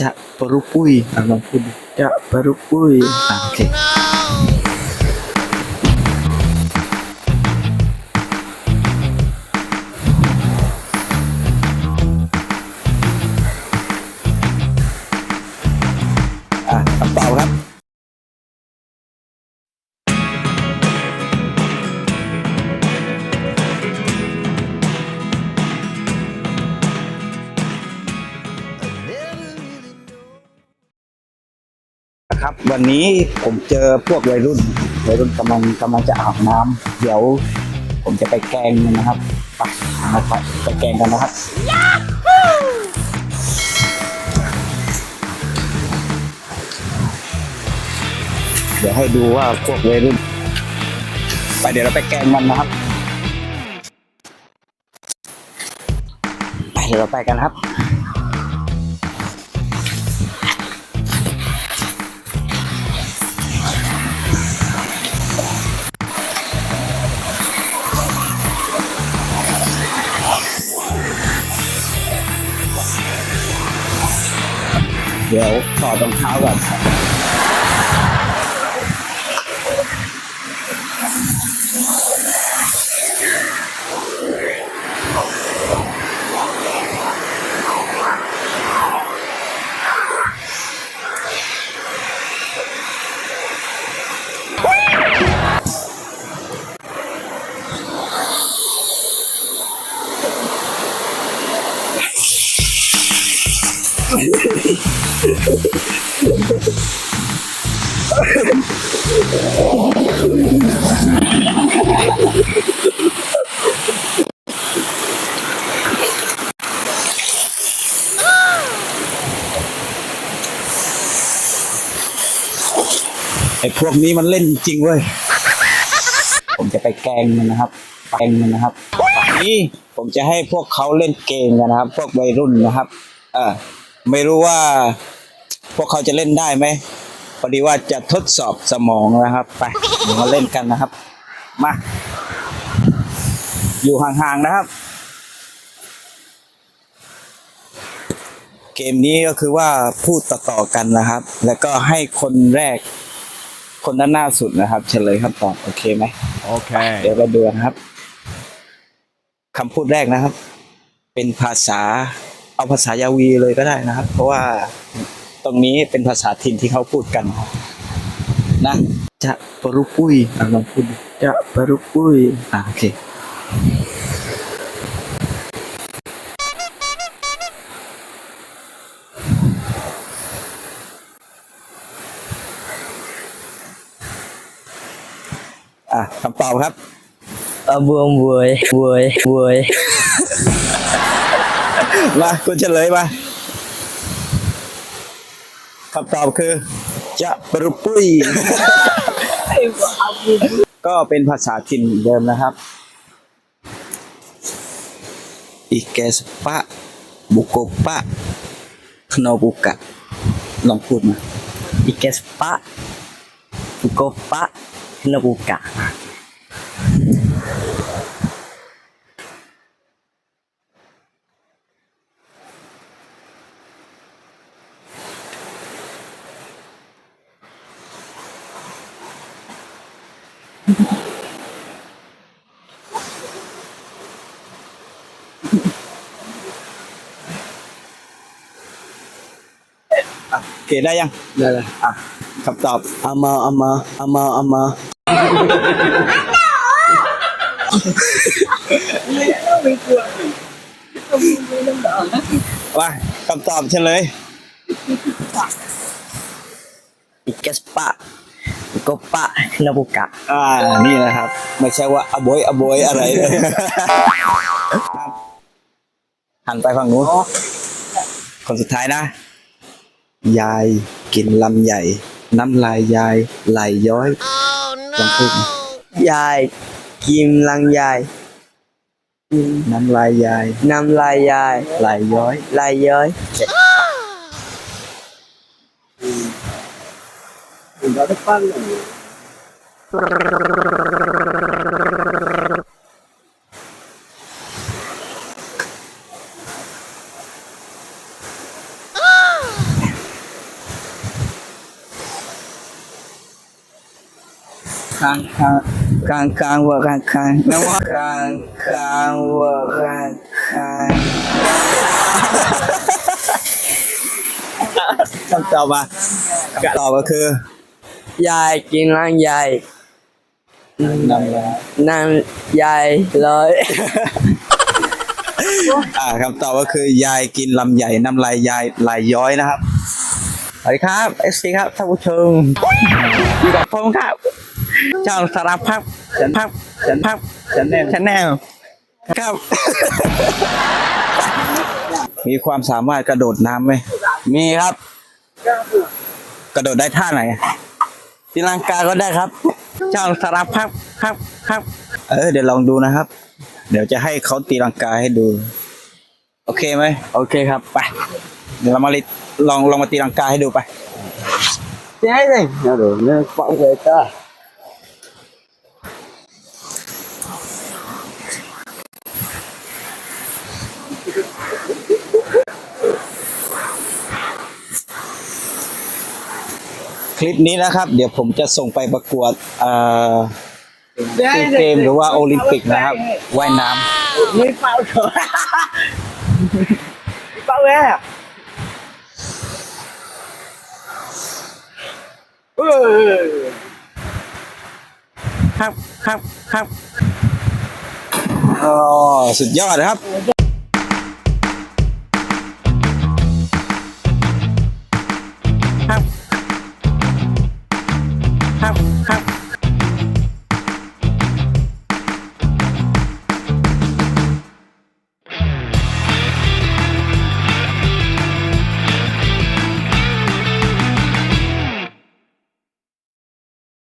จะปรุปุยอะ ครับวันนี้ผมเจอพวกวัยรุ่นวัยรุ่นกำลังกำลังจะอาบน้ำเดี๋ยวผมจะไปแกงมันนะครับไปนะครับไปแกงกันนะครับเดี๋ยวให้ดูว่าพวกวัยรุ่น ไปเดี๋ยวเราไปแกงมันนะครับ ไปเดี๋ยวเราไปกันครับ เดี๋ยวถอดรองเท้าก่อน ไอ้พวกนี้มันเล่นจริงเว้ย ผมจะไปแกล้งมันนะครับแกล้งมันนะครับวันนี้ผมจะให้พวกเขาเล่นเกมกันนะครับ พวกวัยรุ่นนะครับ เออไม่รู้ว่า วกเขาจะเล่นได้ไหมพอดีว่าจะทดสอบสมองนะครับ ไปเดี๋ยวมาเล่นกันนะครับ มา อยู่ห่างๆนะครับ เกมนี้ก็คือว่าพูดต่อๆกันนะครับ แล้วก็ให้คนแรก คนด้านหน้าสุดนะครับเฉลยคำตอบโอเคไหม Okay. เดี๋ยวเราดูนะครับคำพูดแรกนะครับ เป็นภาษาเอาภาษายาวีเลยก็ได้นะครับ เพราะว่า ตรงนี้เป็นภาษาถิ่นที่เขาพูดกัน นะจะปรุปุยอะลองพูดดิจะปรุปุยอะโอเคอะคำตอบครับ ở buông vui vui vui มาคุณเฉลยมา คำตอบคือ จะปรุปุย ก็เป็นภาษาถิ่นเดิมนะครับ อีแกสปะ บุโกปะคโนบุกะลองพูดมา ikan sepak bukopak kena buka อะโอเคได้ยังได้เลยอะคำตอบอามาอามาอามาอามาว่าคำตอบเฉลย ikan sepak bukopak kena buka อ่านี่นะครับ ไม่ใช่ว่าอบอยอบอยอะไรเลยหันไปฝั่งนู้นคนสุดท้ายนะ ยายกินลำใหญ่น้ำลายยายไหลย้อยลองพูดมายายกิมลังยาย น้ำลายยาย น้ำลายยาย ไหลย้อย ลายย้อย โค้างค้างค้างค้างวัวค้างค้างนะว่าค้างค้างวัวค้างค้างคำตอบมาคำตอบก็คือ ยายกินลังใหญ่นำแล้วนางยายเลยอ่าคำตอบก็คือยายกินลำใหญ่น้ำลายยายลายย้อยนะครับสวัสดีครับเอสซีครับท่านผู้ชมอยู่กับผมครับ ช่องสารพัดพับพับชแนลชแนลครับ มีความสามารถกระโดดน้ำไหมมีครับ กระโดดได้ท่าไหนตีลังกาก็ได้ครับช่องสารพัดพับพับเออเดี๋ยวลองดูนะครับ เดี๋ยวจะให้เขาตีลังกาให้ดู โอเคไหมโอเคครับไปเดี๋ยวเรามาลิลองลองมาตีลังกาให้ดูไปใช่เลยเดี๋ยวเรื่องฟังเลยจ้า คลิปนี้นะครับ เดี๋ยวผมจะส่งไปประกวดเอ่อซีเกมหรือว่าโอลิมปิกนะครับว่ายน้ำไม่เป่าเถอะเป่าแม่เออครับครับครับอ๋อสุดยอดนะครับครับ